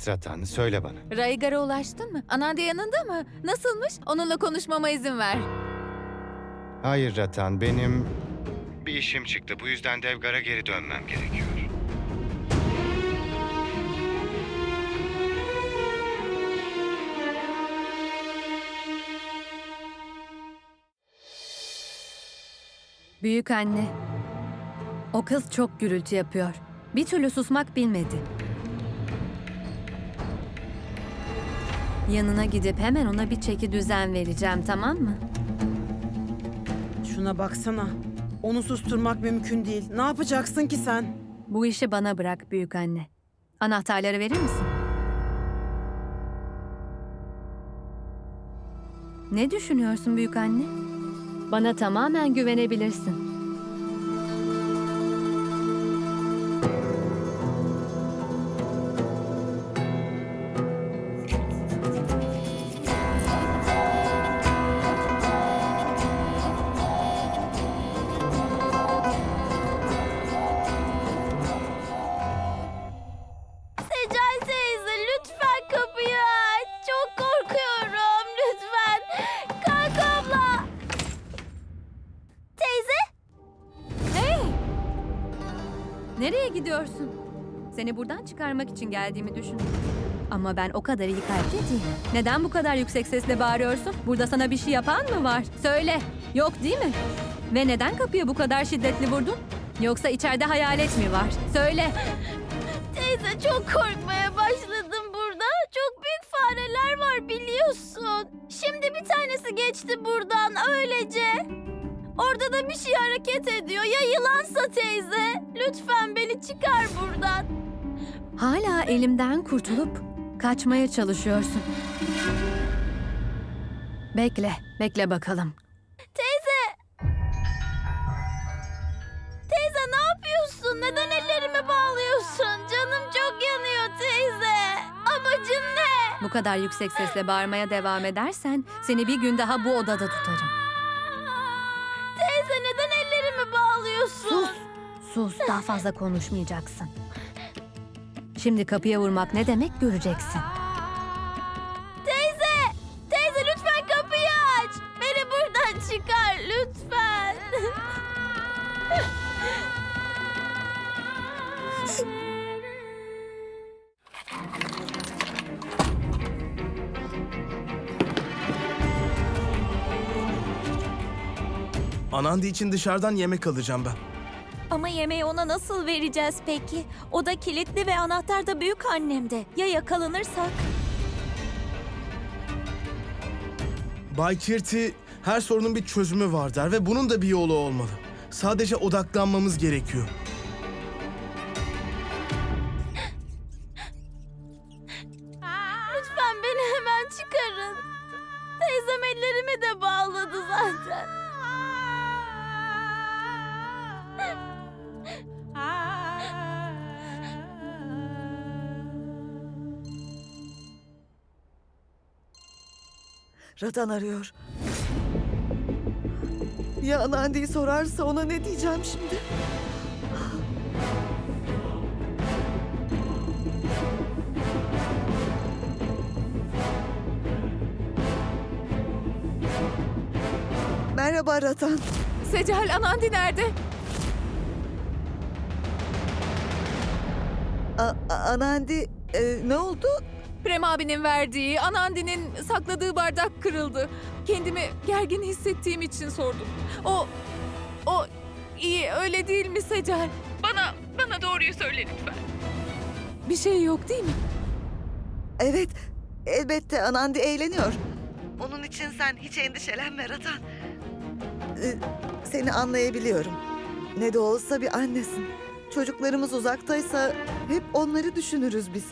Evet Ratan, söyle bana. Raygar'a ulaştın mı? Anandi yanında mı? Nasılmış? Onunla konuşmama izin ver. Hayır Ratan, benim bir işim çıktı. Bu yüzden Devgar'a geri dönmem gerekiyor. Büyük anne. O kız çok gürültü yapıyor. Bir türlü susmak bilmedi. Yanına gidip hemen ona bir çeki düzen vereceğim tamam mı? Şuna baksana. Onu susturmak mümkün değil. Ne yapacaksın ki sen? Bu işi bana bırak büyük anne. Anahtarları verir misin? Ne düşünüyorsun büyük anne? Bana tamamen güvenebilirsin. Seni buradan çıkarmak için geldiğimi düşündüm. Ama ben o kadar iyi kalpli değilim. Neden bu kadar yüksek sesle bağırıyorsun? Burada sana bir şey yapan mı var? Söyle. Yok değil mi? Ve neden kapıya bu kadar şiddetli vurdun? Yoksa içeride hayalet mi var? Söyle. teyze çok korkmaya başladım burada. Çok büyük fareler var biliyorsun. Şimdi bir tanesi geçti buradan öylece. Orada da bir şey hareket ediyor. Ya yılansa teyze? Lütfen beni çıkar buradan. Hala elimden kurtulup kaçmaya çalışıyorsun. Bekle, bekle bakalım. Teyze! Teyze ne yapıyorsun? Neden ellerimi bağlıyorsun? Canım çok yanıyor teyze. Amacın ne? Bu kadar yüksek sesle bağırmaya devam edersen seni bir gün daha bu odada tutarım. Teyze neden ellerimi bağlıyorsun? Sus! Sus, daha fazla konuşmayacaksın. Şimdi kapıya vurmak ne demek göreceksin. Teyze! Teyze lütfen kapıyı aç. Beni buradan çıkar lütfen. Anandi için dışarıdan yemek alacağım ben. Ama yemeği ona nasıl vereceğiz peki? O da kilitli ve anahtar da büyük annemde. Ya yakalanırsak? Bay Kirti her sorunun bir çözümü var der ve bunun da bir yolu olmalı. Sadece odaklanmamız gerekiyor. lütfen beni hemen çıkarın. Teyzem ellerimi de bağladı zaten. Ratan arıyor. Ya Anandi'yi sorarsa ona ne diyeceğim şimdi? Merhaba Ratan. Secal Anandi nerede? A- Anandi e, ne oldu? Prem abinin verdiği, Anandi'nin sakladığı bardak kırıldı. Kendimi gergin hissettiğim için sordum. O, o iyi öyle değil mi Secal? Bana, bana doğruyu söyle lütfen. Bir şey yok değil mi? Evet, elbette Anandi eğleniyor. Onun için sen hiç endişelenme Ratan. Ee, seni anlayabiliyorum. Ne de olsa bir annesin. Çocuklarımız uzaktaysa hep onları düşünürüz biz.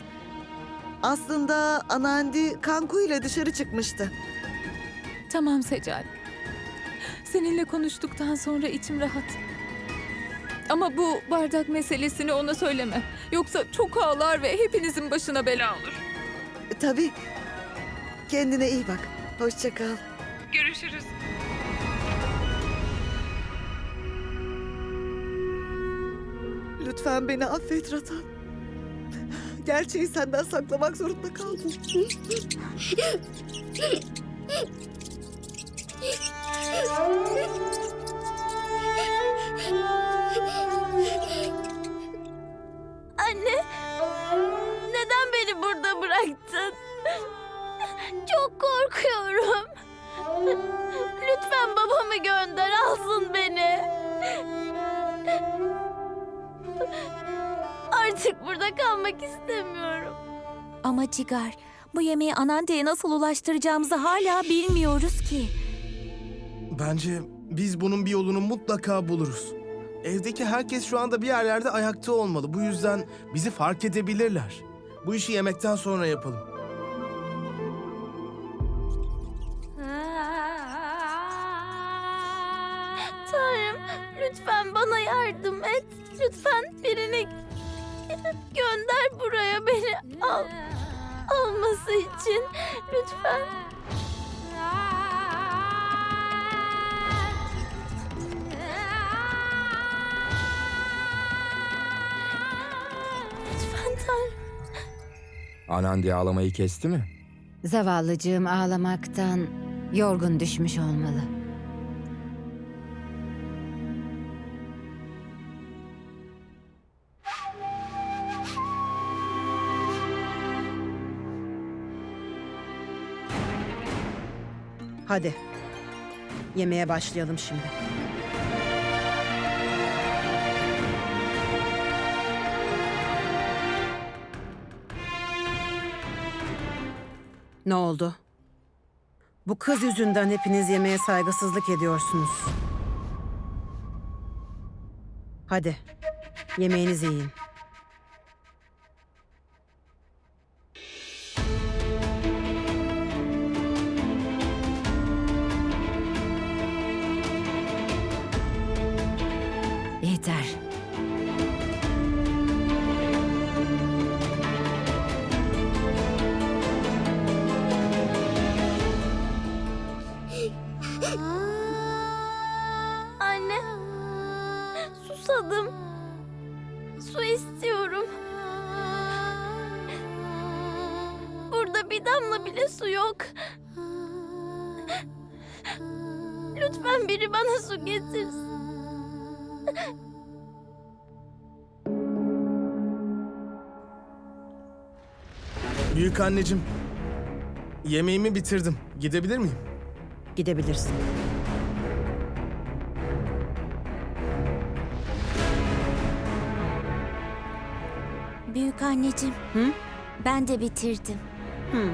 Aslında Anandi Kanku ile dışarı çıkmıştı. Tamam Secal. Seninle konuştuktan sonra içim rahat. Ama bu bardak meselesini ona söyleme. Yoksa çok ağlar ve hepinizin başına bela olur. E, Tabii. Kendine iyi bak. Hoşça kal. Görüşürüz. Lütfen beni affet Ratan. Gerçeği senden saklamak zorunda kaldım. Anne, neden beni burada bıraktın? Çok korkuyorum. Lütfen babamı gönder, alsın beni. Artık burada kalmak istemiyorum. Ama Cigar, bu yemeği Anandi'ye nasıl ulaştıracağımızı hala bilmiyoruz ki. Bence biz bunun bir yolunu mutlaka buluruz. Evdeki herkes şu anda bir yerlerde ayakta olmalı. Bu yüzden bizi fark edebilirler. Bu işi yemekten sonra yapalım. Tanrım, lütfen bana yardım et. Lütfen birini gönder buraya beni al. Alması için lütfen. Lütfen Tanrım. Anandi ağlamayı kesti mi? Zavallıcığım ağlamaktan yorgun düşmüş olmalı. Hadi. Yemeğe başlayalım şimdi. Ne oldu? Bu kız yüzünden hepiniz yemeğe saygısızlık ediyorsunuz. Hadi. Yemeğinizi yiyin. Yeter. Anne. Susadım. Su istiyorum. Burada bir damla bile su yok. Lütfen biri bana su getirsin. Büyük anneciğim, yemeğimi bitirdim. Gidebilir miyim? Gidebilirsin. Büyük anneciğim, Hı? ben de bitirdim. Hı.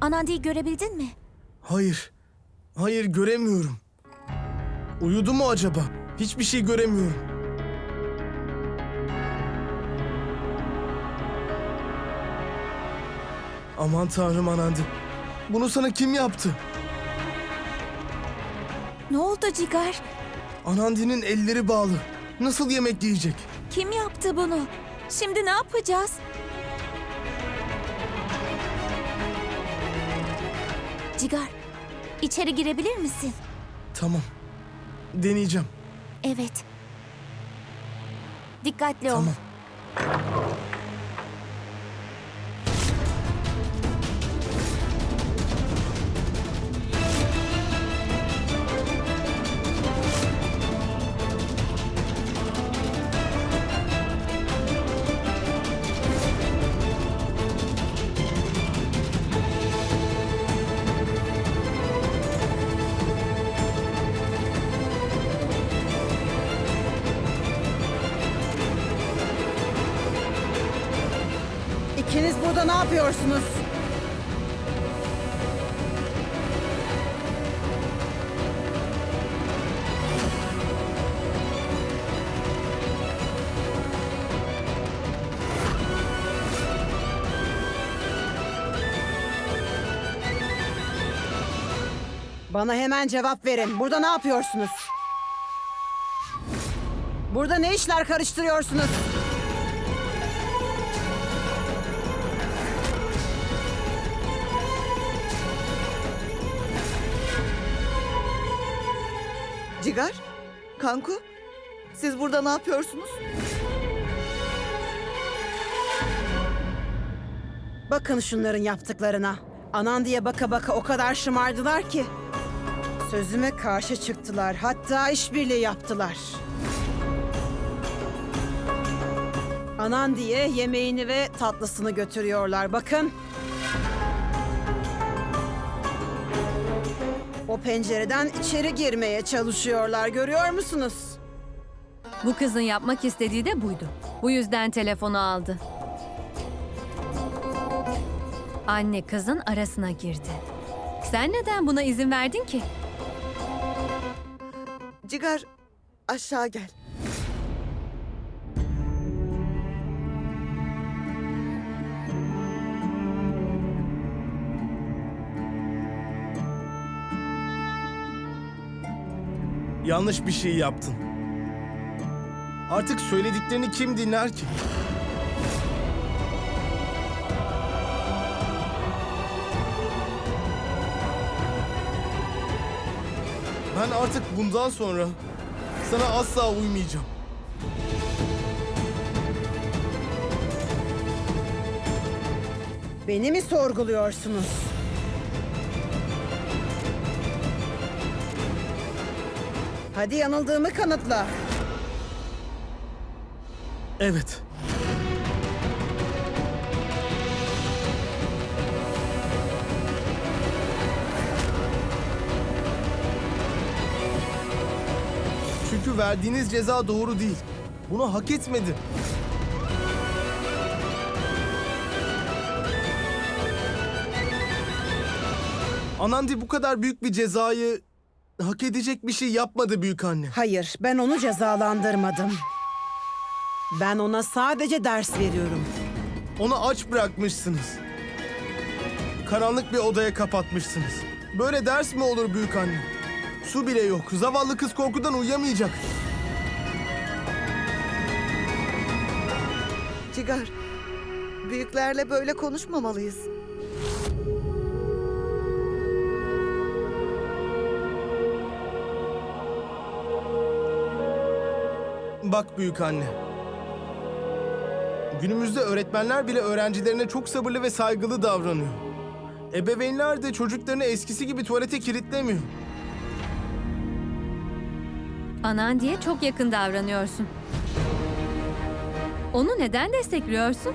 Anandi'yi görebildin mi? Hayır. Hayır göremiyorum. Uyudu mu acaba? Hiçbir şey göremiyorum. Aman tanrım Anandi. Bunu sana kim yaptı? Ne oldu Cigar? Anandi'nin elleri bağlı. Nasıl yemek yiyecek? Kim yaptı bunu? Şimdi ne yapacağız? Cigar, içeri girebilir misin? Tamam. Deneyeceğim. Evet. Dikkatli ol. Tamam. İkiniz burada ne yapıyorsunuz? Bana hemen cevap verin. Burada ne yapıyorsunuz? Burada ne işler karıştırıyorsunuz? Cigar, Kanku, siz burada ne yapıyorsunuz? Bakın şunların yaptıklarına. Anan diye baka baka o kadar şımardılar ki. Sözüme karşı çıktılar. Hatta işbirliği yaptılar. Anan diye yemeğini ve tatlısını götürüyorlar. Bakın. O pencereden içeri girmeye çalışıyorlar. Görüyor musunuz? Bu kızın yapmak istediği de buydu. Bu yüzden telefonu aldı. Anne kızın arasına girdi. Sen neden buna izin verdin ki? Cigar, aşağı gel. Yanlış bir şey yaptın. Artık söylediklerini kim dinler ki? Ben artık bundan sonra sana asla uymayacağım. Beni mi sorguluyorsunuz? Hadi yanıldığımı kanıtla. Evet. Çünkü verdiğiniz ceza doğru değil. Bunu hak etmedi. Anandi bu kadar büyük bir cezayı hak edecek bir şey yapmadı büyük anne. Hayır, ben onu cezalandırmadım. Ben ona sadece ders veriyorum. Onu aç bırakmışsınız. Karanlık bir odaya kapatmışsınız. Böyle ders mi olur büyük anne? Su bile yok. Zavallı kız korkudan uyuyamayacak. Cigar, büyüklerle böyle konuşmamalıyız. Bak büyük anne. Günümüzde öğretmenler bile öğrencilerine çok sabırlı ve saygılı davranıyor. Ebeveynler de çocuklarını eskisi gibi tuvalete kilitlemiyor. Anan diye çok yakın davranıyorsun. Onu neden destekliyorsun?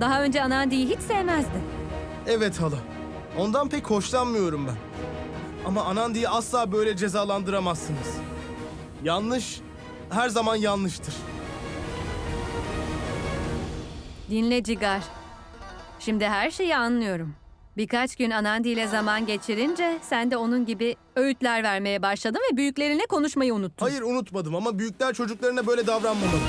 Daha önce Anandi'yi hiç sevmezdin. Evet hala. Ondan pek hoşlanmıyorum ben. Ama Anandi'yi asla böyle cezalandıramazsınız. Yanlış her zaman yanlıştır. Dinle Cigar. Şimdi her şeyi anlıyorum. Birkaç gün Anandi ile zaman geçirince sen de onun gibi öğütler vermeye başladın ve büyüklerinle konuşmayı unuttun. Hayır unutmadım ama büyükler çocuklarına böyle davranmamalı.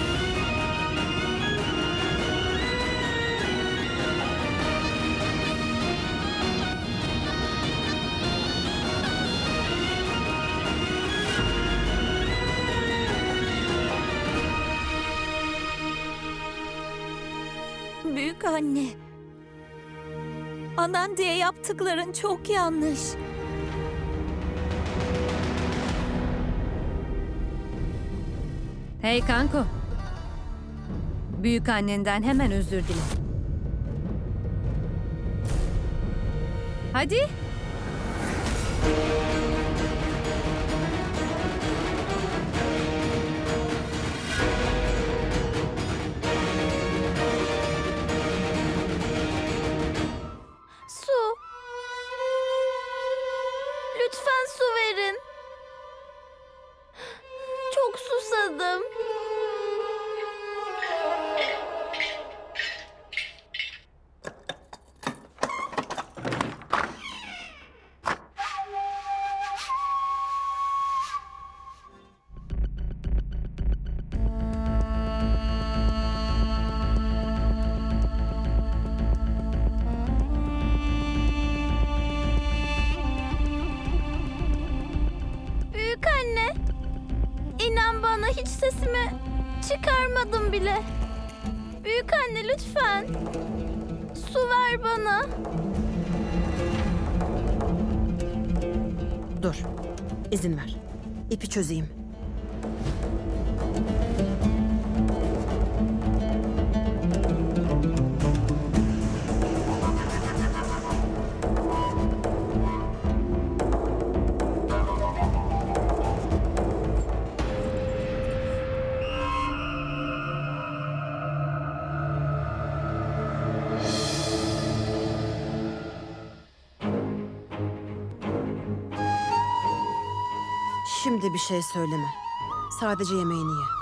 Büyük anne. Anan diye yaptıkların çok yanlış. Hey Kanko. Büyük annenden hemen özür dile. Hadi. Sesimi çıkarmadım bile. Büyük anne lütfen. Su ver bana. Dur. İzin ver. İpi çözeyim. Şimdi bir şey söyleme. Sadece yemeğini ye.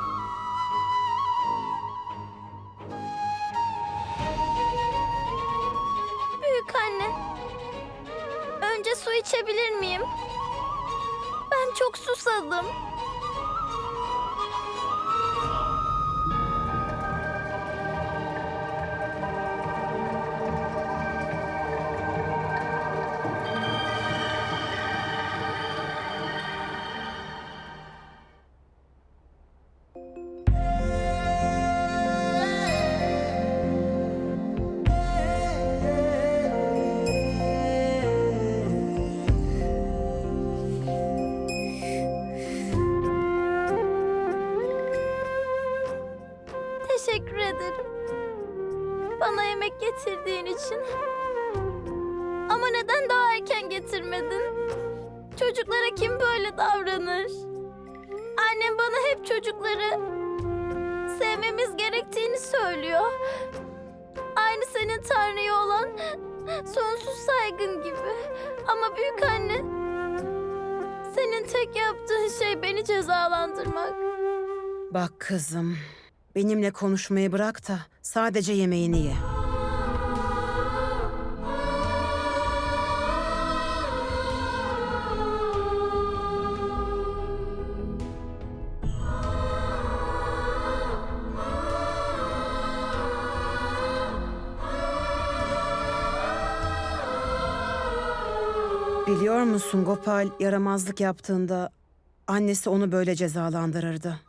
Getirdiğin için. Ama neden daha erken getirmedin? Çocuklara kim böyle davranır? Annem bana hep çocukları sevmemiz gerektiğini söylüyor. Aynı senin Tanrı'ya olan sonsuz saygın gibi. Ama büyük anne, senin tek yaptığın şey beni cezalandırmak. Bak kızım. Benimle konuşmayı bırak da sadece yemeğini ye. Biliyor musun Gopal yaramazlık yaptığında annesi onu böyle cezalandırırdı.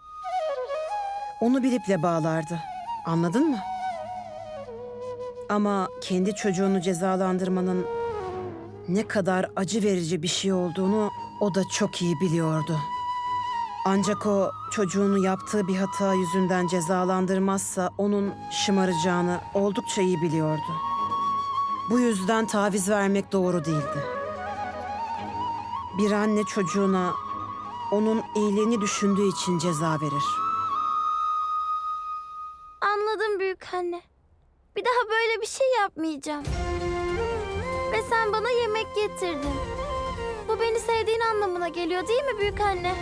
Onu bir iple bağlardı. Anladın mı? Ama kendi çocuğunu cezalandırmanın ne kadar acı verici bir şey olduğunu o da çok iyi biliyordu. Ancak o çocuğunu yaptığı bir hata yüzünden cezalandırmazsa onun şımaracağını oldukça iyi biliyordu. Bu yüzden taviz vermek doğru değildi. Bir anne çocuğuna onun iyiliğini düşündüğü için ceza verir. Anladım büyük anne. Bir daha böyle bir şey yapmayacağım. Ve sen bana yemek getirdin. Bu beni sevdiğin anlamına geliyor değil mi büyük anne?